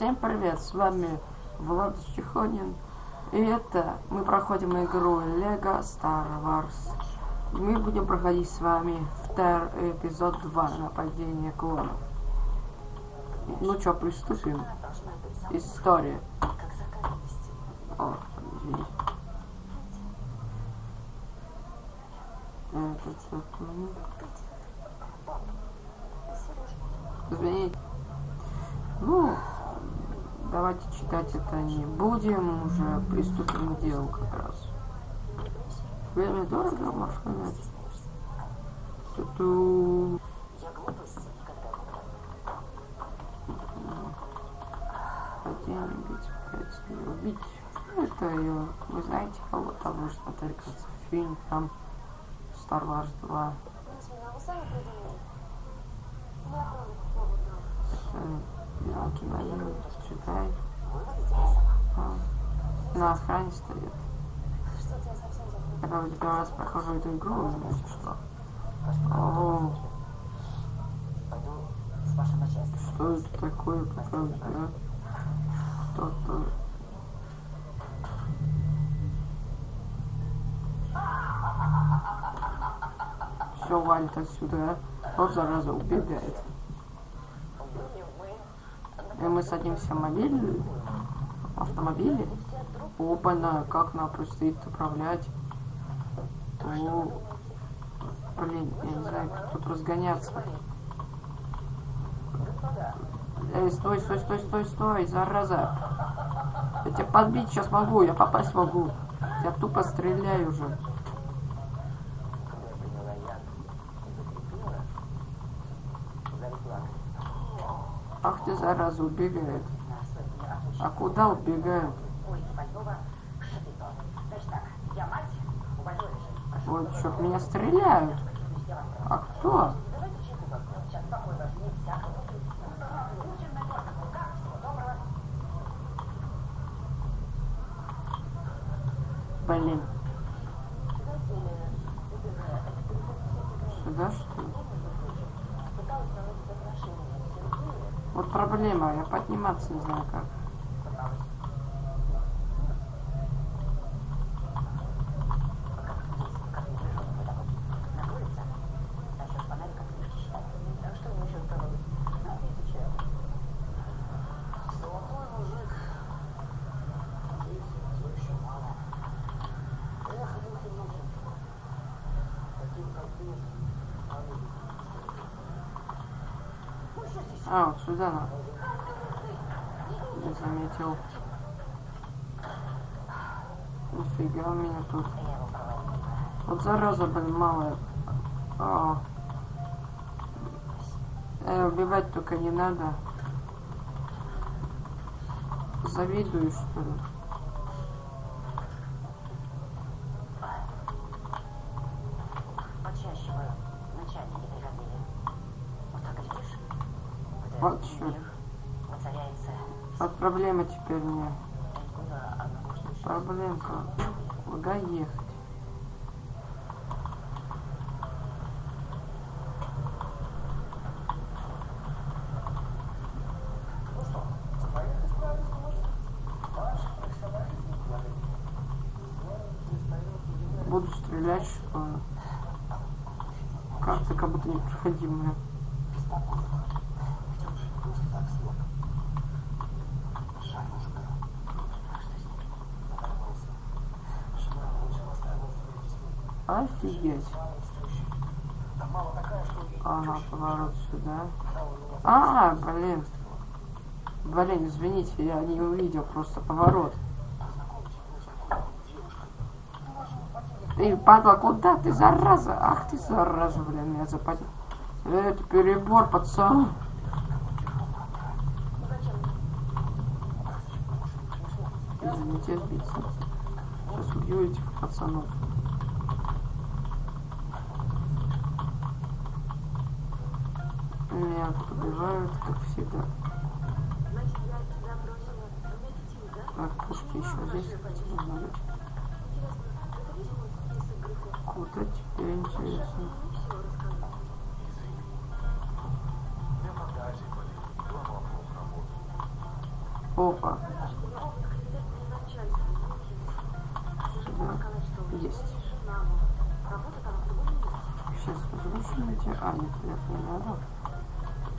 Всем привет, с вами Влад Чехонин. И это мы проходим игру Лего Star Wars. Мы будем проходить с вами второй эпизод 2 нападение клонов. Ну что, приступим. История. О, извините. Это, это, ну. Извините. Ну, давайте читать это не будем, уже приступим к делу как раз. Время дорого, можно сказать. Ту-ту. Хотим бить, пять, не убить. Ну, Это ее, вы знаете, кого там смотрели, кажется, фильм там Star Wars 2. Елки мои, читай. А, на охране стоит. Я правда первый раз прохожу эту игру, если что. О, что это такое, показывает, да? Кто-то... Все валит отсюда, а? Вот зараза убегает. И мы садимся в мобиль, автомобиле. Опа-на, как нам предстоит управлять. О, блин, я не знаю, как тут разгоняться. Эй, стой, стой, стой, стой, стой, зараза. Я тебя подбить сейчас могу, я попасть могу. Я тупо стреляю уже. Ты, зараза, убегает. А куда убегают? Ой, черт, меня стреляют. А кто? Блин. Сюда что ли? Вот проблема, я подниматься не знаю как. А, вот сюда надо. Не заметил. Нифига у меня тут. Вот зараза, блин, малая. А. Э, убивать только не надо. Завидую, что ли? Вот что. Вот проблема теперь мне. Проблемка. Куда ехать? Буду стрелять, что? Карта как будто непроходимая. Офигеть. Ага, поворот сюда. А, блин. Блин, извините, я не увидел просто поворот. Ты, падла, куда ты, зараза? Ах ты, зараза, блин, меня западет. Это перебор, пацан. Извините, сбиться. Сейчас убью этих пацанов. Меня тут убивают, как всегда. Так, пушки еще здесь. Куда теперь интересно? Опа. Сюда. Есть. Сейчас эти... А, нет, вверх не надо.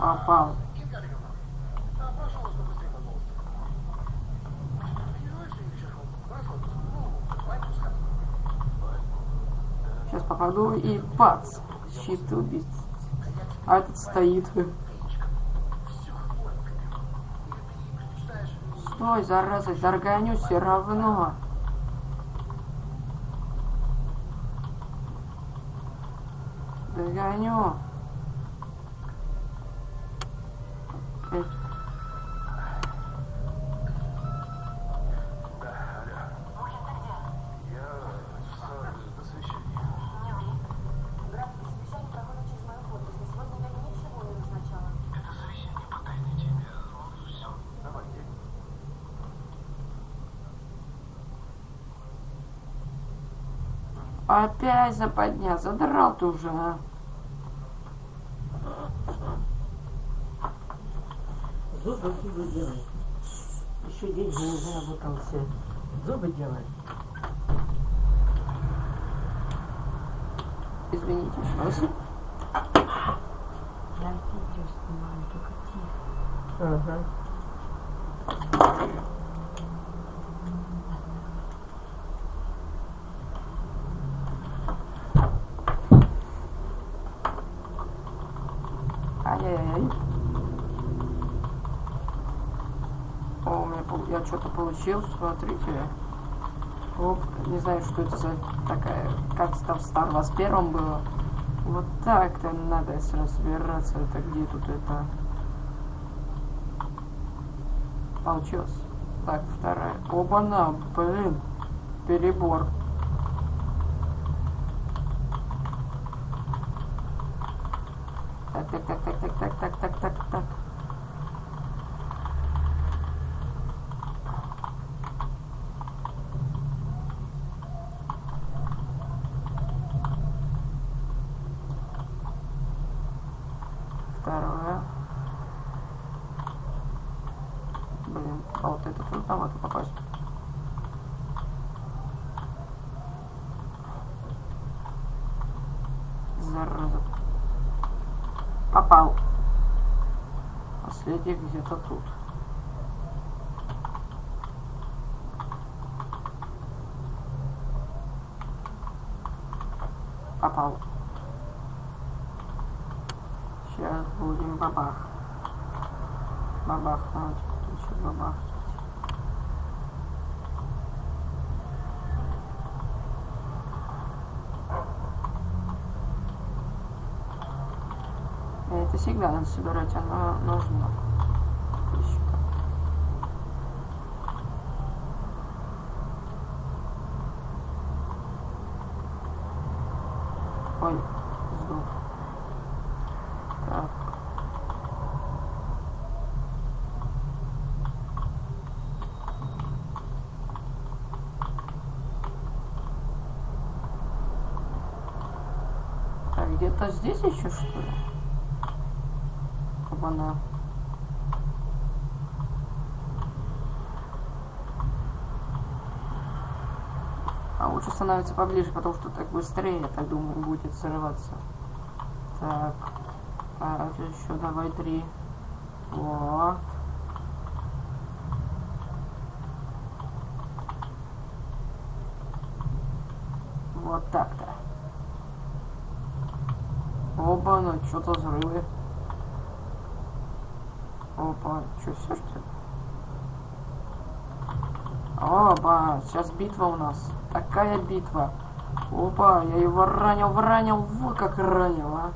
сходил. Сейчас попаду и бац. Щит убить. А этот стоит. Стой, зараза, догоню все равно. Догоню. Опять западня. Задрал ты уже, а. Зубы делай. Еще деньги не заработался. Зубы делай. Извините, что Я видео снимаю, только тихо. Ага. Ай-яй-яй. О, у меня пол- я что-то получил, смотрите. Оп, не знаю, что это за такая, как там в Star Wars первом было. Вот так-то надо разбираться, это где тут это. Получилось. Так, вторая. Оба-на, блин. Перебор. Так, так, так, так, так, так, так, так, так, так. Второе. Блин, а вот это трудновато попасть. Зараза. Попал. Последний где-то тут. Попал. Сейчас будем бабах. Бабах, надо еще бабах. Это всегда надо собирать, оно нужно. Еще. Ой, сдох. Так. А где-то здесь еще что ли? Оба-на. А лучше становится поближе, потому что так быстрее, я так думаю, будет срываться. Так. А еще давай три. Вот. Вот так-то. Оба, ну что-то взрывы. Опа, что, все что? Опа, сейчас битва у нас. Такая битва. Опа, я его ранил, ранил, вот как ранил, а.